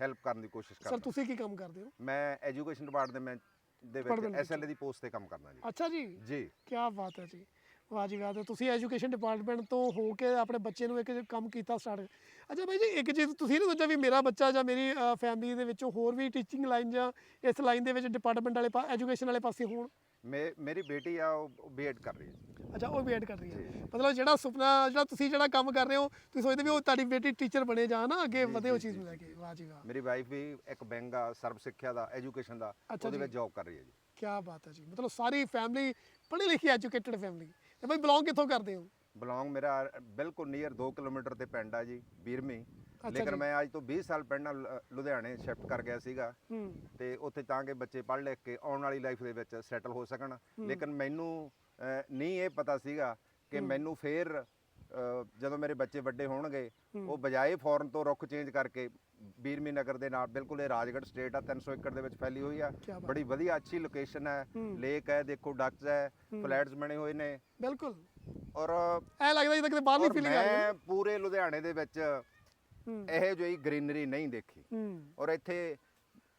[SPEAKER 7] ਹੈਲਪ ਕਰਨ ਦੀ ਕੋਸ਼ਿਸ਼
[SPEAKER 1] ਸਰ
[SPEAKER 7] ਕਰਦਾ।
[SPEAKER 1] ਤੁਸੀਂ ਕੀ ਕੰਮ ਕਰਦੇ ਹੋ?
[SPEAKER 7] ਮੈਂ ਐਜੂਕੇਸ਼ਨ ਡਿਪਾਰਟਮੈਂਟ ਦੇ
[SPEAKER 1] ਪੜ੍ਹਦੇ
[SPEAKER 7] ਵਿੱਚ
[SPEAKER 1] ਵਿੱਚ।
[SPEAKER 7] ਐਸਐਲਏ ਦੀ ਪੋਸਟ ਤੇ ਕੰਮ ਕਰਦਾ ਜੀ।
[SPEAKER 1] ਅੱਛਾ ਜੀ?
[SPEAKER 7] ਜੀ।
[SPEAKER 1] ਕੀ ਬਾਤ ਹੈ ਜੀ। ਵਾਹ ਜੀ ਵਾਹ ਤੁਸੀਂ ਐਜੂਕੇਸ਼ਨ ਡਿਪਾਰਟਮੈਂਟ ਤੋਂ ਹੋ ਕੇ ਆਪਣੇ ਬੱਚੇ ਨੂੰ ਇੱਕ ਕੰਮ ਕੀਤਾ ਸਟਾਰਟ ਅੱਛਾ ਬਾਈ ਜੀ ਇੱਕ ਚੀਜ਼ ਤੁਸੀਂ ਨਹੀਂ ਸੋਚਿਆ ਵੀ ਮੇਰਾ ਬੱਚਾ ਜਾਂ ਮੇਰੀ ਫੈਮਿਲੀ ਦੇ ਵਿੱਚੋਂ ਹੋਰ ਵੀ ਟੀਚਿੰਗ ਲਾਈਨ ਜਾਂ ਇਸ ਲਾਈਨ ਦੇ ਵਿੱਚ ਡਿਪਾਰਟਮੈਂਟ ਵਾਲੇ ਐਜੂਕੇਸ਼ਨ ਵਾਲੇ ਪਾਸੇ ਹੋਣ?
[SPEAKER 7] ਮੇ ਮੇਰੀ ਬੇਟੀ ਆ ਉਹ ਬੀਐਡ ਕਰ ਰਹੀ ਹੈ
[SPEAKER 1] ਅੱਛਾ ਉਹ ਵੇਟ ਕਰ ਰਹੀ ਹੈ। ਮਤਲਬ ਜਿਹੜਾ ਸੁਪਨਾ ਜਿਹੜਾ ਤੁਸੀਂ ਜਿਹੜਾ ਕੰਮ ਕਰ ਰਹੇ ਹੋ ਤੁਸੀਂ ਸੋਚਦੇ ਵੀ ਉਹ ਤੁਹਾਡੀ ਬੇਟੀ ਟੀਚਰ ਬਣੇ ਜਾ ਨਾ ਅੱਗੇ ਵਧੇ ਉਹ ਚੀਜ਼ ਨੂੰ ਲੈ ਕੇ। ਵਾਹ ਜੀ ਵਾਹ।
[SPEAKER 7] ਮੇਰੀ ਵਾਈਫ ਵੀ ਇੱਕ ਬੈਂਕ ਆ ਸਰਵ ਸਿੱਖਿਆ ਦਾ ਐਜੂਕੇਸ਼ਨ ਦਾ
[SPEAKER 1] ਅੱਛਾ
[SPEAKER 7] ਉਹਦੇ
[SPEAKER 1] ਜੀ।
[SPEAKER 7] ਵਿੱਚ ਜੌਬ ਕਰ ਰਹੀ ਹੈ ਜੀ।
[SPEAKER 1] ਕੀ ਬਾਤ ਹੈ ਜੀ। ਮਤਲਬ ਸਾਰੀ ਫੈਮਿਲੀ ਪੜ੍ਹੀ ਲਿਖੀ ਐਜੂਕੇਟਡ ਫੈਮਿਲੀ ਤੇ ਬਾਈ ਬਿਲੋਂਗ ਕਿੱਥੋਂ ਕਰਦੇ ਹੋ?
[SPEAKER 7] ਬਿਲੋਂਗ ਮੇਰਾ ਬਿਲਕੁਲ ਨੀਅਰ 2 ਕਿਲੋਮੀਟਰ ਤੇ ਪਿੰਡ ਆ ਜੀ ਬੀਰਮੀ। ਲੇਕਿਨ। ਮੈਂ ਅੱਜ ਤੋਂ 20 ਸਾਲ ਪਹਿਲਾਂ ਲੁਧਿਆਣੇ ਸ਼ਿਫਟ ਕਰ ਗਿਆ ਸੀਗਾ। ਤੇ ਉੱਥੇ ਤਾਂ ਕਿ ਬੱਚੇ ਪੜ੍ਹ ਲਿਖ ਕੇ ਆਉਣ ਵਾਲੀ ਲਾਈਫ ਦੇ ਵਿੱਚ ਸੈਟਲ ਹੋ ਸਕਣ। ਲੇਕਿਨ ਮੈਨੂੰ ਨਹੀਂ ਇਹ ਪਤਾ ਸੀਗਾ ਕਿ ਮੈਨੂੰ ਫੇਰ ਜਦੋਂ ਮੇਰੇ ਬੱਚੇ ਵੱਡੇ ਹੋਣਗੇ ਉਹ ਬਜਾਏ ਫੋਰਨ ਤੋਂ ਰੁੱਖ ਚੇਂਜ ਕਰਕੇ ਬੀਰਮੀ ਨਗਰ ਦੇ ਨਾਲ ਬਿਲਕੁਲ ਇਹ ਰਾਜਗੜ੍ਹ ਸਟੇਟ ਆ 300 ਏਕੜ ਦੇ ਵਿੱਚ ਫੈਲੀ ਹੋਈ ਆ। ਬੜੀ ਵਧੀਆ ਅੱਛੀ ਲੋਕੇਸ਼ਨ ਹੈ। ਲੇਕ ਹੈ ਦੇਖੋ ਡਕਸ ਹੈ ਫਲੈਟਸ ਬਣੇ ਹੋਏ ਨੇ।
[SPEAKER 1] ਬਿਲਕੁਲ।
[SPEAKER 7] ਔਰ
[SPEAKER 1] ਐ ਲੱਗਦਾ ਜਿੱਦਾਂ ਕਿਤੇ ਬਾਹਰਲੀ ਫੀਲਿੰਗ ਆ ਰਹੀ। ਹੈ
[SPEAKER 7] ਪੂਰੇ ਲੁਧਿਆਣੇ ਦੇ ਵਿੱਚ ਇਹੋ ਜਿਹੀ ਗ੍ਰੀਨਰੀ ਨਹੀਂ ਦੇਖੀ। ਔਰ ਇੱਥੇ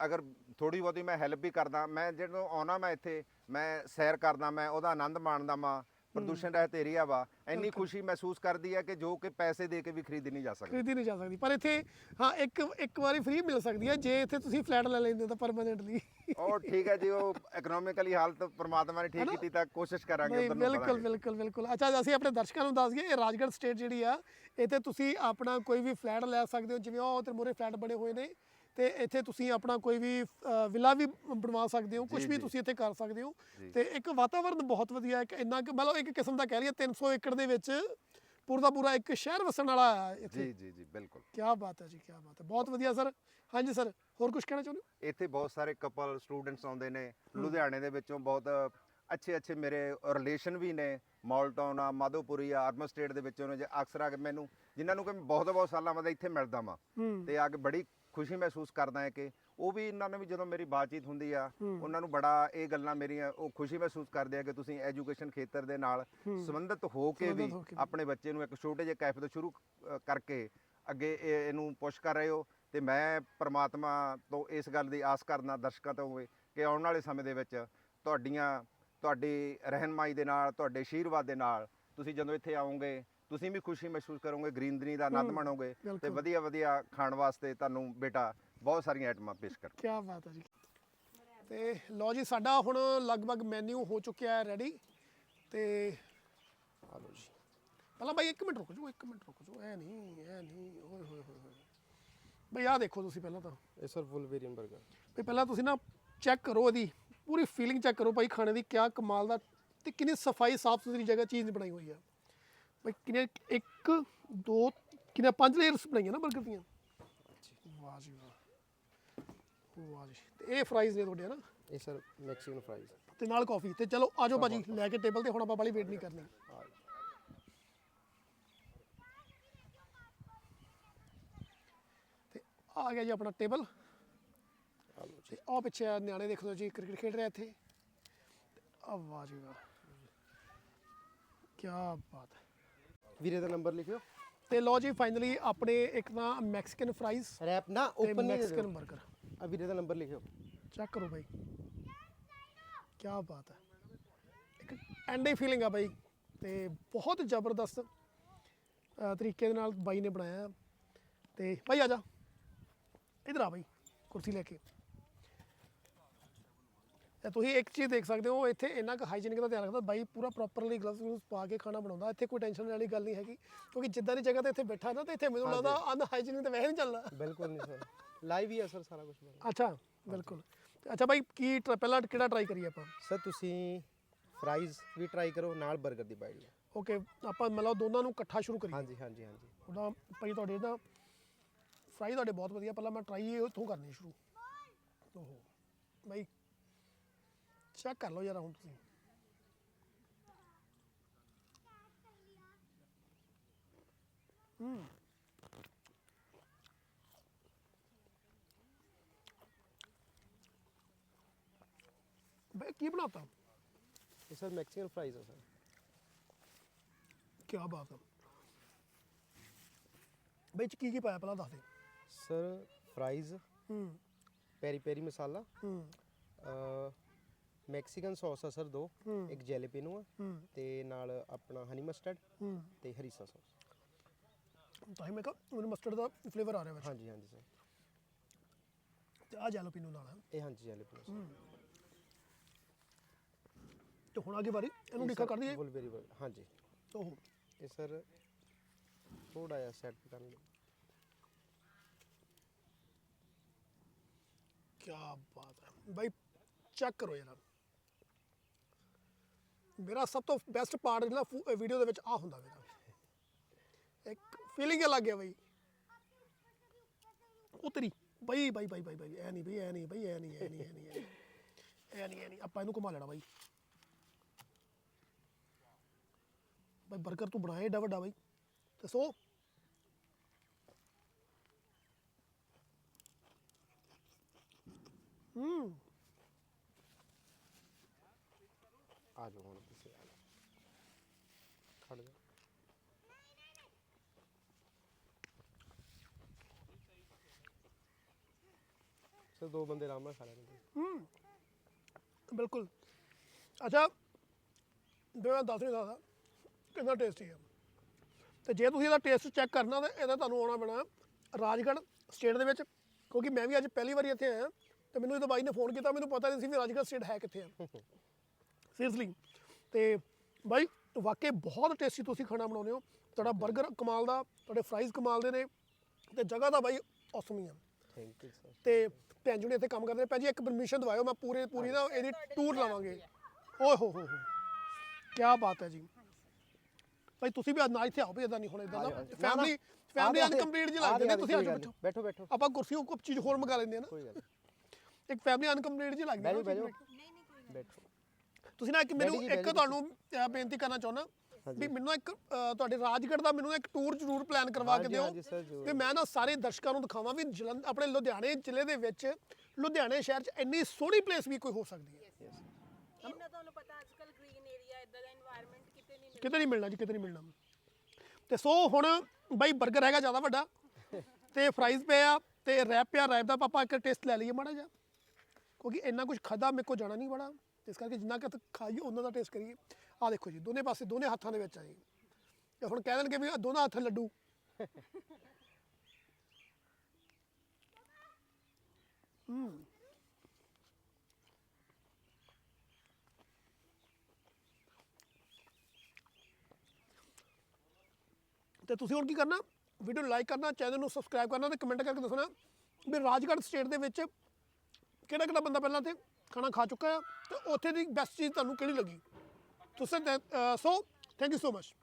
[SPEAKER 7] ਅਗਰ ਥੋੜੀ ਬਹੁਤੀ ਮੈਂ ਹੈਲਪ ਵੀ ਕਰਦਾ ਮੈਂ ਜਦੋਂ ਆਉਣਾ ਮੈਂ ਇੱਥੇ ਮੈਂ ਸੈਰ ਕਰਦਾ ਮੈਂ ਉਹਦਾ ਆਨੰਦ ਮਾਣਦਾ ਮਾਂ ਪ੍ਰਦੂਸ਼ਣ ਰਹਿਤ ਏਰੀਆ ਵਾ ਇੰਨੀ ਖੁਸ਼ੀ ਮਹਿਸੂਸ ਕਰਦੀ ਹੈ ਕਿ ਜੋ ਕਿ ਪੈਸੇ ਦੇ ਕੇ ਵੀ ਖਰੀਦੀ ਨਹੀਂ ਜਾ ਸਕਦੀ।
[SPEAKER 1] ਖਰੀਦੀ ਨਹੀਂ ਜਾ ਸਕਦੀ ਪਰ ਇੱਥੇ ਹਾਂ ਇੱਕ ਇੱਕ ਵਾਰੀ ਫ੍ਰੀ ਮਿਲ ਸਕਦੀ ਹੈ ਜੇ ਇੱਥੇ ਤੁਸੀਂ ਫਲੈਟ ਲੈ ਲੈਂਦੇ ਹੋ ਤਾਂ ਪਰਮਾਨੈਂਟਲੀ
[SPEAKER 7] ਉਹ ਠੀਕ ਹੈ ਜੀ ਉਹ ਇਕਨੋਮਿਕਲੀ ਹਾਲਤ ਪ੍ਰਮਾਤਮਾ ਨੇ ਠੀਕ ਕੀਤੀ ਤਾਂ ਕੋਸ਼ਿਸ਼ ਕਰਾਂਗੇ ਉਧਰ ਨੂੰ
[SPEAKER 1] ਬਿਲਕੁਲ। ਬਿਲਕੁਲ ਬਿਲਕੁਲ। ਅੱਛਾ ਅਸੀਂ ਆਪਣੇ ਦਰਸ਼ਕਾਂ ਨੂੰ ਦੱਸ ਦਈਏ ਇਹ ਰਾਜਗੜ੍ਹ ਸਟੇਟ ਜਿਹੜੀ ਆ ਇੱਥੇ ਤੁਸੀਂ ਆਪਣਾ ਕੋਈ ਵੀ ਫਲੈਟ ਲੈ ਸਕਦੇ ਹੋ ਜਿਵੇਂ ਉਹ ਤੇ ਮੂਹਰੇ ਫਲੈਟ ਬਣੇ ਹੋਏ ਨੇ ਤੇ ਇੱਥੇ ਤੁਸੀਂ ਆਪਣਾ ਕੋਈ ਵੀ ਵਿਲਾ ਵੀ ਬਣਵਾ ਸਕਦੇ ਹੋ ਕੁਝ ਵੀ। ਤੁਸੀਂ ਇੱਥੇ ਕਰ ਸਕਦੇ ਹੋ। ਤੇ ਇੱਕ ਵਾਤਾਵਰਨ ਬਹੁਤ ਵਧੀਆ ਹੈ ਕਿ ਇੰਨਾ ਕਿ ਮਤਲਬ ਇੱਕ ਕਿਸਮ ਦਾ ਕਹਿ ਲਈਏ 300 ਏਕੜ ਦੇ ਵਿੱਚ ਪੂਰਾ ਦਾ ਪੂਰਾ ਇੱਕ ਸ਼ਹਿਰ ਵਸਣ ਵਾਲਾ ਆ ਇੱਥੇ।
[SPEAKER 7] ਜੀ ਜੀ ਜੀ ਬਿਲਕੁਲ।
[SPEAKER 1] ਕੀ ਬਾਤ ਹੈ ਜੀ ਕੀ ਬਾਤ ਹੈ। ਬਹੁਤ ਵਧੀਆ ਸਰ। ਹਾਂਜੀ ਸਰ ਹੋਰ ਕੁਝ ਕਹਿਣਾ ਚਾਹੁੰਦੇ ਹੋ?
[SPEAKER 7] ਇੱਥੇ ਬਹੁਤ ਸਾਰੇ ਕਪਲ ਸਟੂਡੈਂਟਸ ਆਉਂਦੇ ਨੇ। ਲੁਧਿਆਣੇ ਦੇ ਵਿੱਚੋਂ ਬਹੁਤ ਅੱਛੇ ਅੱਛੇ ਮੇਰੇ ਰਿਲੇਸ਼ਨ ਵੀ ਨੇ। ਮਾਲਟਾਊਨ ਆ ਮਾਧੋਪੁਰੀ ਆ ਸਟੇਟ ਦੇ ਵਿੱਚੋਂ ਨੇ। ਜੇ ਅਕਸਰ ਆ ਕੇ ਮੈਨੂੰ ਜਿਨ੍ਹਾਂ ਨੂੰ ਕਿ ਬਹੁਤ ਬਹੁਤ ਸਾਲਾਂ ਬਾਅਦ ਇੱਥੇ ਮਿਲਦਾ ਵਾਂ।
[SPEAKER 1] ਹੂੰ।
[SPEAKER 7] ਤੇ ਆ ਕੇ ਬੜੀ ਖੁਸ਼ੀ ਮਹਿਸੂਸ ਕਰਦਾ ਹੈ ਕਿ ਉਹ ਵੀ ਇਹਨਾਂ ਨੇ ਵੀ ਜਦੋਂ ਮੇਰੀ ਬਾਤਚੀਤ ਹੁੰਦੀ ਆ। ਉਹਨਾਂ ਨੂੰ ਬੜਾ ਇਹ ਗੱਲਾਂ ਮੇਰੀਆਂ ਉਹ ਖੁਸ਼ੀ ਮਹਿਸੂਸ ਕਰਦੇ ਆ ਕਿ ਤੁਸੀਂ ਐਜੂਕੇਸ਼ਨ ਖੇਤਰ ਦੇ ਨਾਲ ਸੰਬੰਧਿਤ ਹੋ ਕੇ ਵੀ। ਆਪਣੇ ਬੱਚੇ ਨੂੰ ਇੱਕ ਛੋਟੇ ਜਿਹੇ ਕੈਫੇ ਤੋਂ ਸ਼ੁਰੂ ਕਰਕੇ ਅੱਗੇ ਇਹ- ਇਹਨੂੰ ਪੁਸ਼ ਕਰ ਰਹੇ ਹੋ ਤੇ ਮੈਂ ਪ੍ਰਮਾਤਮਾ ਤੋਂ ਇਸ ਗੱਲ ਦੀ ਆਸ ਕਰਨਾ ਦਰਸ਼ਕਾਂ ਤੋਂ ਵੀ ਕਿ ਆਉਣ ਵਾਲੇ ਸਮੇਂ ਦੇ ਵਿੱਚ ਤੁਹਾਡੀਆਂ ਤੁਹਾਡੀ ਰਹਿਨਮਾਈ ਦੇ ਨਾਲ ਤੁਹਾਡੇ ਆਸ਼ੀਰਵਾਦ ਦੇ ਨਾਲ ਤੁਸੀਂ ਜਦੋਂ ਇੱਥੇ ਆਓਗੇ ਤੁਸੀਂ ਵੀ ਖੁਸ਼ੀ ਮਹਿਸੂਸ ਕਰੋਗੇ ਗ੍ਰੀਨਰੀ ਦਾ ਆਨੰਦ ਮਾਣੋਗੇ ਤੇ। ਵਧੀਆ ਵਧੀਆ ਖਾਣ ਵਾਸਤੇ ਤੁਹਾਨੂੰ ਬੇਟਾ ਬਹੁਤ ਸਾਰੀਆਂ ਆਈਟਮਾਂ ਪੇਸ਼ ਕਰ
[SPEAKER 1] ਕੀ ਬਾਤ ਹੈ ਜੀ। ਤੇ ਲਓ ਜੀ ਸਾਡਾ ਹੁਣ ਲਗਭਗ ਮੈਨੂ ਹੋ ਚੁੱਕਿਆ ਹੈ ਰੈਡੀ ਤੇ ਆ ਲਓ ਜੀ। ਪਹਿਲਾਂ ਬਾਈ 1 ਮਿੰਟ ਰੁਕ ਜਾਓ 1 ਮਿੰਟ ਰੁਕ ਜਾਓ। ਐ ਨਹੀਂ ਐ ਨਹੀਂ ਓਏ ਹੋਏ ਹੋਏ ਹੋਏ। ਬਈ ਆਹ ਦੇਖੋ ਤੁਸੀਂ ਪਹਿਲਾਂ ਤਾਂ।
[SPEAKER 3] ਇਹ ਸਰ ਫੁੱਲ ਵੇਰੀਅਨ 버ਗਰ
[SPEAKER 1] ਵੀ ਪਹਿਲਾਂ ਤੁਸੀਂ ਨਾ ਚੈੱਕ ਕਰੋ ਇਹਦੀ ਪੂਰੀ ਫੀਲਿੰਗ ਚੈੱਕ ਕਰੋ ਭਾਈ ਖਾਣੇ ਦੀ ਕਿਆ ਕਮਾਲ ਦਾ ਤੇ ਕਿੰਨੀ ਸਫ਼ਾਈ ਸਾਫ਼ ਸੁਥਰੀ ਜਗ੍ਹਾ ਚੀਜ਼ ਬਣਾਈ ਹੋਈ ਆ। ਭਾਈ ਕਿੰਨੇ ਇੱਕ ਦੋ ਕਿੰਨੇ ਪੰਜ ਲੇਅਰਸ ਬਣਾਈਆਂ ਨਾ 버ਗਰ ਦੀਆਂ। ਵਾਹ ਜੀ ਵਾਹ। ਵਾਹ ਜੀ। ਤੇ ਇਹ ਫਰਾਈਜ਼ ਨੇ ਤੁਹਾਡੇ ਨਾ?
[SPEAKER 3] ਇਹ ਸਰ ਮੈਕਸੀਕਨ ਫਰਾਈਜ਼
[SPEAKER 1] ਤੇ ਨਾਲ ਕਾਫੀ ਤੇ ਚਲੋ ਆਜੋ ਭਾਜੀ ਲੈ ਕੇ ਟੇਬਲ ਤੇ ਹੁਣ ਆਪਾਂ ਬਾਲੀ ਵੇਟ ਨਹੀਂ ਕਰਨੀ। ਤੇ ਆ ਗਿਆ ਜੀ ਆਪਣਾ ਟੇਬਲ ਤੇ ਉਹ ਪਿੱਛੇ ਆ ਨਿਆਣੇ ਦੇਖ ਲਓ ਜੀ ਕ੍ਰਿਕਟ ਖੇਡ ਰਹੇ ਇੱਥੇ। ਆ ਵਾਹ ਜੀ ਵਾਹ। ਕੀ ਬਾਤ ਹੈ।
[SPEAKER 3] ਵੀਰੇ ਦਾ ਨੰਬਰ ਲਿਖਿਓ।
[SPEAKER 1] ਤੇ ਲਓ ਜੀ ਫਾਈਨਲੀ ਆਪਣੇ ਇੱਕ ਤਾਂ ਮੈਕਸੀਕਨ ਫਰਾਈਜ਼
[SPEAKER 3] ਰੈਪ ਨਾ
[SPEAKER 1] ਤੇ
[SPEAKER 3] ਓਪਨ
[SPEAKER 1] ਮੈਕਸੀਕਨ 버ਗਰ
[SPEAKER 3] ਆ ਵੀਰੇ ਦਾ ਨੰਬਰ ਲਿਖਿਓ।
[SPEAKER 1] ਚੈੱਕ ਕਰੋ ਭਾਈ ਕੀ ਬਾਤ ਹੈ। ਇੱਕ ਐਂਡੇ ਫੀਲਿੰਗ ਆ ਭਾਈ ਤੇ ਬਹੁਤ ਜ਼ਬਰਦਸਤ ਅ, ਤਰੀਕੇ ਦੇ ਨਾਲ ਬਾਈ ਨੇ ਬਣਾਇਆ। ਤੇ ਭਾਈ ਆ ਜਾ। ਇਧਰ ਆ ਭਾਈ ਕੁਰਸੀ ਲੈ ਕੇ। ਤੇ ਤੁਸੀਂ ਇੱਕ ਚੀਜ਼ ਦੇਖ ਸਕਦੇ ਹੋ ਇੱਥੇ ਇੰਨਾ ਕੁ ਹਾਈਜੀਨਿਕ ਦਾ ਧਿਆਨ ਰੱਖਦਾ ਬਾਈ ਪੂਰਾ ਪ੍ਰੋਪਰਲੀ ਗਲਵਸ ਗਲਵਸ ਪਾ ਕੇ ਖਾਣਾ ਬਣਾਉਂਦਾ। ਇੱਥੇ ਕੋਈ ਟੈਨਸ਼ਨ ਵਾਲੀ ਗੱਲ ਨਹੀਂ ਹੈਗੀ ਕਿਉਂਕਿ ਜਿੱਦਾਂ ਦੀ ਜਗ੍ਹਾ ਤੇ ਇੱਥੇ ਬੈਠਾ ਨਾ ਤੇ ਇੱਥੇ ਮੈਨੂੰ ਲੱਗਦਾ ਅਨ ਹਾਈਜੀਨਿਕ ਤਾਂ ਵੈਸੇ ਨਹੀਂ ਚੱਲਦਾ
[SPEAKER 3] ਬਿਲਕੁਲ ਨਹੀਂ ਸਰ। ਲਾਈਵ ਹੀ ਆ ਸਰ ਸਾਰਾ ਕੁਝ
[SPEAKER 1] ਅੱਛਾ ਬਿਲਕੁਲ। ਅੱਛਾ ਬਾਈ ਕੀ try- ਪਹਿਲਾਂ ਕਿਹੜਾ ਟਰਾਈ ਕਰੀਏ ਆਪਾਂ?
[SPEAKER 3] ਸਰ ਤੁਸੀਂ ਫਰਾਈਜ਼ ਵੀ ਟਰਾਈ ਕਰੋ ਨਾਲ 버ਗਰ ਦੀ ਬਾਈਟ
[SPEAKER 1] ਓਕੇ ਆਪਾਂ ਮਤਲਬ ਦੋਨਾਂ ਨੂੰ ਇਕੱਠਾ ਸ਼ੁਰੂ ਕਰੀਏ।
[SPEAKER 3] ਹਾਂਜੀ ਹਾਂਜੀ ਹਾਂਜੀ।
[SPEAKER 1] ਉਹਦਾ ਭਾਈ ਤੁਹਾਡੇ ਨਾ ਫਰਾਈ ਤੁਹਾਡੇ ਬਹੁਤ ਵਧੀਆ ਪਹਿਲਾਂ ਮੈਂ ਟਰਾਈ ਉੱਥੋਂ ਕਰਨੀ ਸ਼ੁਰੂ। ਓਹੋ ਭਾਈ ਚੈੱਕ ਕਰ ਲਓ ਯਾਰ ਹੁਣ ਤੁਸੀਂ ਹੂੰ ਬਈ ਕੀ ਬਣਾਤਾ
[SPEAKER 3] ਇਹ ਸਰ ਮੈਕਸੀਕਨ ਫਰਾਈਜ਼ ਆ ਸਰ
[SPEAKER 1] ਕੀ ਬਾਤ ਹੈ ਬਈ ਚ ਕੀ ਕੀ ਪਾਇਆ ਪਹਿਲਾਂ ਦੱਸ ਦੇ
[SPEAKER 3] ਸਰ ਫਰਾਈਜ਼
[SPEAKER 1] ਹੂੰ
[SPEAKER 3] ਪੈਰੀ ਪੈਰੀ ਮਸਾਲਾ
[SPEAKER 1] ਹੂੰ
[SPEAKER 3] ਮੈਕਸੀਕਨ ਸੌਸ ਆ ਸਰ ਦੋ ਇੱਕ ਜੈਲੀਪੀਨੋ ਆ ਤੇ ਨਾਲ ਆਪਣਾ ਹਨੀ ਮਸਟਰਡ ਤੇ ਹਰੀਸਾ ਸੌਸ।
[SPEAKER 1] ਤਾਂ ਹੀ ਮੈਂ ਕਿਹਾ ਮਸਟਰਡ ਦਾ ਫਲੇਵਰ ਆ ਰਿਹਾ ਵਿੱਚ।
[SPEAKER 3] ਹਾਂਜੀ ਹਾਂਜੀ ਸਰ।
[SPEAKER 1] ਤੇ ਆ ਜੈਲੋਪੀਨੋ ਨਾਲ ਹੈ
[SPEAKER 3] ਇਹ ਹਾਂਜੀ ਜੈਲੀਪੀਨੋ ਸਰ।
[SPEAKER 1] ਤੇ ਹੁਣ ਅੱਗੇ ਵਾਰੀ ਇਹਨੂੰ ਨਿੱਕਾ ਕਰ ਦਈਏ?
[SPEAKER 3] ਬੁਲਬੇਰੀ ਹਾਂਜੀ।
[SPEAKER 1] ਓਹੋ
[SPEAKER 3] ਇਹ ਸਰ ਥੋੜਾ ਜਿਹਾ ਸੈੱਟ ਕਰਨ ਲਈ
[SPEAKER 1] ਕੀ ਬਾਤ ਹੈ। ਬਾਈ ਚੈੱਕ ਕਰੋ ਯਾਰ। ਮੇਰਾ ਸਭ ਤੋਂ ਬੈਸਟ ਪਾਰਟ ਜਿਹੜਾ ਵੀਡੀਓ ਦੇ ਵਿੱਚ ਆ ਹੁੰਦਾ ਮੇਰਾ ਇੱਕ ਫੀਲਿੰਗ ਅਲੱਗ ਹੈ ਬਾਈ। ਉਤਰੀ। ਬਾਈ ਬਾਈ ਬਾਈ ਬਾਈ ਬਾਈ, ਐ ਨਹੀਂ, ਬਈ, ਐ ਨਹੀਂ, ਬਈ, ਐ ਨਹੀਂ ਐ ਨਹੀਂ ਐ ਨਹੀਂ ਐ ਨਹੀਂ ਐ ਨਹੀਂ ਆਪਾਂ ਇਹਨੂੰ ਘੁਮਾ ਲੈਣਾ ਬਾਈ। ਬਾਈ 버ਗਰ ਤੂੰ ਬਣਾਏ ਏਡਾ ਵੱਡਾ ਬਾਈ। ਦੱਸੋ। ਹੂੰ।
[SPEAKER 3] ਆ ਜਾਓ ਹੁਣ ਤੁਸੀਂ ਆ ਜਾਓ ਖੜ ਜਾ ਸਰ ਦੋ ਬੰਦੇ ਆਰਾਮ ਨਾਲ ਖਾ ਲੈਣਗੇ
[SPEAKER 1] ਬਿਲਕੁਲ। ਅੱਛਾ ਜੋ ਮੈਂ ਦੱਸ ਨਹੀਂ ਸਕਦਾ ਕਿੰਨਾ ਟੇਸਟੀ ਹੈ ਤੇ ਜੇ ਤੁਸੀਂ ਇਹਦਾ ਟੇਸਟ ਚੈੱਕ ਕਰਨਾ ਤਾਂ ਇਹਦਾ ਤੁਹਾਨੂੰ ਆਉਣਾ ਪੈਣਾ ਰਾਜਗੜ੍ਹ ਸਟੇਟ ਦੇ ਵਿੱਚ ਕਿਉਂਕਿ ਮੈਂ ਵੀ ਅੱਜ ਪਹਿਲੀ ਵਾਰੀ ਇੱਥੇ ਆਇਆ ਤੇ ਮੈਨੂੰ ਜਦੋਂ ਬਾਈ ਨੇ ਫੋਨ ਕੀਤਾ ਮੈਨੂੰ ਪਤਾ ਨਹੀਂ ਸੀ ਵੀ ਰਾਜਗੜ੍ਹ ਸਟੇਟ ਹੈ ਕਿੱਥੇ ਆ। ਸੀਰੀਅਸਲੀ ਤੇ ਬਾਈ ਵਾਕਈ ਬਹੁਤ ਟੇਸਟੀ ਤੁਸੀਂ ਖਾਣਾ ਬਣਾਉਂਦੇ ਹੋ। ਤੁਹਾਡਾ 버ਗਰ ਕਮਾਲ ਦਾ ਤੁਹਾਡੇ ਫਰਾਈਜ਼ ਕਮਾਲ ਦੇ ਨੇ ਤੇ ਜਗ੍ਹਾ ਤਾਂ ਬਾਈ ਔਸਮ ਹੀ ਆ।
[SPEAKER 3] ਥੈਂਕ ਯੂ ਸਰ
[SPEAKER 1] ਤੇ ਭੈਣ ਜੀ ਨੇ ਇੱਥੇ ਕੰਮ ਕਰਦੇ ਨੇ। ਭੈਣ ਜੀ ਇੱਕ ਪਰਮਿਸ਼ਨ ਦਵਾਇਓ ਮੈਂ ਪੂਰੇ ਪੂਰੀ ਨਾ ਇਹਦੀ ਟੂਰ ਲਾਵਾਂਗੇ। ਓਏ ਹੋ ਹੋ ਹੋ। ਕੀ ਬਾਤ ਹੈ ਜੀ। ਭਾਈ ਤੁਸੀਂ ਵੀ ਅੱਜ ਨਾਲ ਇੱਥੇ ਆਓ ਵੀ ਇਦਾਂ ਨਹੀਂ ਹੁਣ ਇਦਾਂ ਦਾ ਫੈਮਿਲੀ ਫੈਮਿਲੀ ਅਨਕੰਪਲੀਟ ਜੀ ਲੱਗਦੇ ਨੇ ਤੁਸੀਂ ਅੱਜ ਬੈਠੋ
[SPEAKER 3] ਬੈਠੋ ਬੈਠੋ।
[SPEAKER 1] ਆਪਾਂ ਕੁਰਸੀ ਉਹ ਚੀਜ਼ ਹੋਰ ਮੰਗਾ ਲੈਂਦੇ ਆ ਨਾ।
[SPEAKER 3] ਕੋਈ ਗੱਲ
[SPEAKER 1] ਇੱਕ ਫੈਮਿਲੀ ਅਨਕੰਪਲੀਟ ਜੀ ਲੱਗਦੀ
[SPEAKER 3] ਬੈਠੋ
[SPEAKER 1] ਹੈ ਨਾ
[SPEAKER 3] ਬੈਠੋ ਬੈਠੋ।
[SPEAKER 1] ਤੁਸੀਂ ਨਾ ਇੱਕ ਮੈਨੂੰ ਇੱਕ ਤੁਹਾਨੂੰ ਅਹ, ਬੇਨਤੀ ਕਰਨਾ ਚਾਹੁੰਦਾ। ਵੀ ਮੈਨੂੰ ਇੱਕ ਤੁਹਾਡੇ ਰਾਜਗੜ੍ਹ ਦਾ ਮੈਨੂੰ ਇੱਕ ਟੂਰ ਜ਼ਰੂਰ ਪਲਾਨ ਕਰਵਾ ਕੇ ਦਿਓ। ਤੇ ਮੈਂ ਨਾ ਸਾਰੇ ਦਰਸ਼ਕਾਂ ਨੂੰ ਦਿਖਾਵਾਂ ਵੀ ਜਲੰਧਰ ਆਪਣੇ ਲੁਧਿਆਣੇ ਜ਼ਿਲ੍ਹੇ ਦੇ ਵਿੱਚ ਲੁਧਿਆਣੇ ਸ਼ਹਿਰ 'ਚ ਇੰਨੀ ਸੋਹਣੀ ਪਲੇਸ ਵੀ ਕੋਈ ਹੋ ਸਕਦੀ ਹੈ।
[SPEAKER 2] ਕਿਤੇ ਨਹੀਂ
[SPEAKER 1] ਮਿਲਣਾ ਜੀ ਕਿਤੇ ਨਹੀਂ ਮਿਲਣਾ। ਤੇ ਸੋ ਹੁਣ ਬਾਈ 버ਗਰ ਹੈਗਾ ਜ਼ਿਆਦਾ ਵੱਡਾ ਤੇ ਫਰਾਈਜ਼ ਪਏ ਆ ਤੇ ਰੈਪ ਪਿਆ ਰੈਪ ਦਾ ਪਾਪਾ ਇੱਕ ਟੇਸਟ ਲੈ ਲਈਏ ਮਾੜਾ ਜਿਹਾ। ਕਿਉਂਕਿ ਇੰਨਾ ਕੁਝ ਖਾਦਾ ਮੇਰੇ ਕੋ ਜਾਣਾ ਨਹੀਂ ਬੜਾ। ਇਸ ਕਰਕੇ ਜਿੰਨਾ ਕਿ ਖਾਈਏ, ਉਹਨਾਂ ਦਾ ਟੇਸਟ ਕਰੀਏ। ਆ ਦੇਖੋ ਜੀ, ਦੋਨੇ ਪਾਸੇ, ਦੋਨੇ ਹੱਥਾਂ ਦੇ ਵਿੱਚ ਆ ਜੀ। ਤੇ ਹੁਣ ਕਹਿ ਦੇਣਗੇ ਵੀ ਆਹ ਦੋਨਾਂ ਹੱਥ ਲੱਡੂ। ਹੂੰ। ਤੇ ਤੁਸੀਂ ਹੁਣ ਕੀ ਕਰਨਾ? ਵੀਡੀਓ ਨੂੰ ਲਾਈਕ ਕਰਨਾ ਚੈਨਲ ਨੂੰ ਸਬਸਕ੍ਰਾਈਬ ਕਰਨਾ ਤੇ ਕਮੈਂਟ ਕਰਕੇ ਦੱਸਣਾ ਵੀ ਰਾਜਗੜ੍ਹ ਸਟੇਟ ਦੇ ਵਿੱਚ ਕਿਹੜਾ ਕਿਹੜਾ ਬੰਦਾ ਪਹਿਲਾਂ ਤੇ ਖਾਣਾ ਖਾ ਚੁੱਕਾ ਆ ਤੇ ਉੱਥੇ ਦੀ ਬੈਸਟ ਚੀਜ਼ ਤੁਹਾਨੂੰ ਕਿਹੜੀ ਲੱਗੀ? ਤੁਸੀਂ so thank you so much